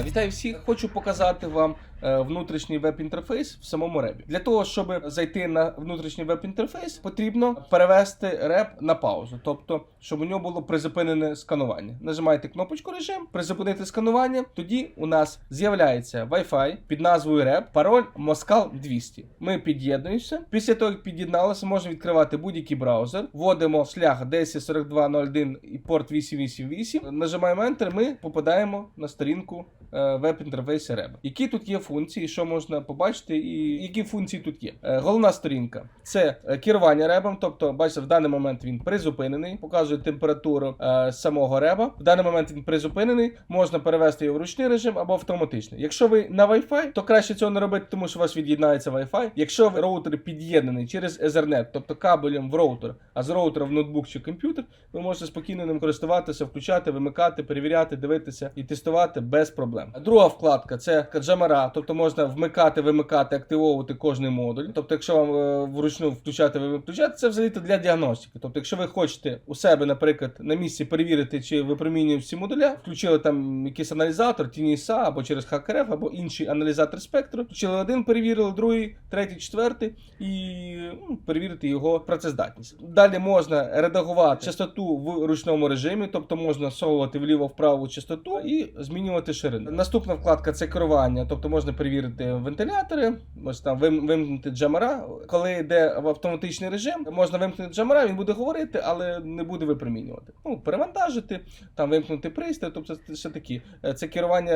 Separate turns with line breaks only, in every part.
Вітаю всіх! Хочу показати вам е, внутрішній веб-інтерфейс в самому ребі. Для того, щоб зайти на внутрішній веб-інтерфейс, потрібно перевести реп на паузу, тобто, щоб у нього було призупинене сканування. Нажимаєте кнопочку режим, призупинити сканування. Тоді у нас з'являється Wi-Fi під назвою реп, пароль Moskal 200. Ми під'єднуємося. Після того, як під'єдналися, можемо відкривати будь-який браузер. Вводимо шлях 104201 і порт 888. Нажимаємо Enter, ми попадаємо на сторінку е, веб-інтерфейсу Reb. Які тут є функції, що можна побачити, і які функції тут є. Е, Головна сторінка це е, керування ребом, тобто, бачите, в даний момент він призупинений, показує температуру самого реба. В даний момент він призупинений, можна перевести його в ручний режим або автоматичний. Якщо ви на Wi-Fi, то краще цього не робити, тому що у вас від'єднається Wi-Fi. Якщо роутер під'єднаний через Ethernet, тобто кабелем в роутер, а з роутера в ноутбук чи комп'ютер, ви можете спокійно ним користуватися, включати, вимикати, перевіряти, дивитися і тестувати без проблем. Друга вкладка це Джамара, тобто можна вмикати, вимикати, активовувати кожний модуль. Тобто, якщо вам е, вручну включати, виключати, це взагалі для діагностики. Тобто, якщо ви хочете у себе, наприклад, на місці перевірити, чи випромінює всі модуля, включили там якийсь аналізатор, TNSA, або через HackerF, або інший аналізатор спектру, включили один, перевірили, другий, третій, четвертий, і ну, перевірити його працездатність. Далі можна редагувати частоту в ручному режимі, тобто можна совувати вліво-вправо частоту і змінювати ширину. Наступна вкладка це керування, тобто можна перевірити вентилятори, можна там вим- вимкнути джамера. Коли йде в автоматичний режим, можна вимкнути джамера, він буде говорити, але не буде випромінювати. Ну, перевантажити, там вимкнути пристрій, тобто це ще такі. Е, Це керування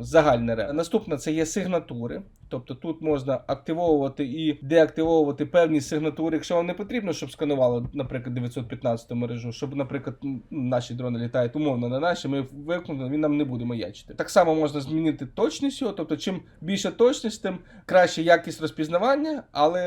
загальне. ре. Наступне це є сигнатури. Тобто тут можна активовувати і деактивовувати певні сигнатури, якщо вам не потрібно, щоб сканувало, наприклад, 915 мережу, щоб, наприклад, наші дрони літають умовно на наші, ми вимкнули, він нам не буде маячити. Так само можна змінити точність його, тобто, чим більша точність, тим краще якість розпізнавання, але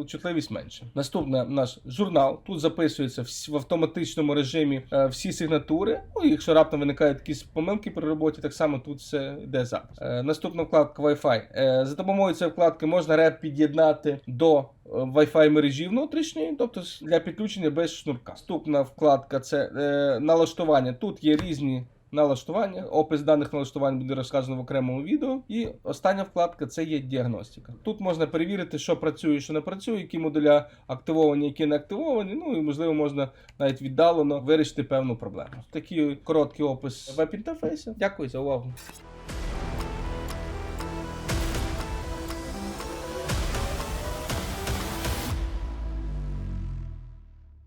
е, чутливість менше. Наступне наш журнал. Тут записується в автоматичному режимі е, всі сигнатури. Ну, якщо раптом виникають якісь помилки при роботі, так само тут все йде запис. Е, Наступна вкладка Wi-Fi. Е, За допомогою цієї вкладки можна реп під'єднати до е, Wi-Fi мережі внутрішньої, тобто для підключення без шнурка. Наступна вкладка це е, налаштування. Тут є різні. Налаштування, опис даних налаштувань буде розказано в окремому відео. І остання вкладка це є діагностика. Тут можна перевірити, що працює, що не працює, які модуля активовані, які не активовані. Ну і можливо можна навіть віддалено вирішити певну проблему. Такий короткий опис веб-інтерфейсу. Дякую за увагу.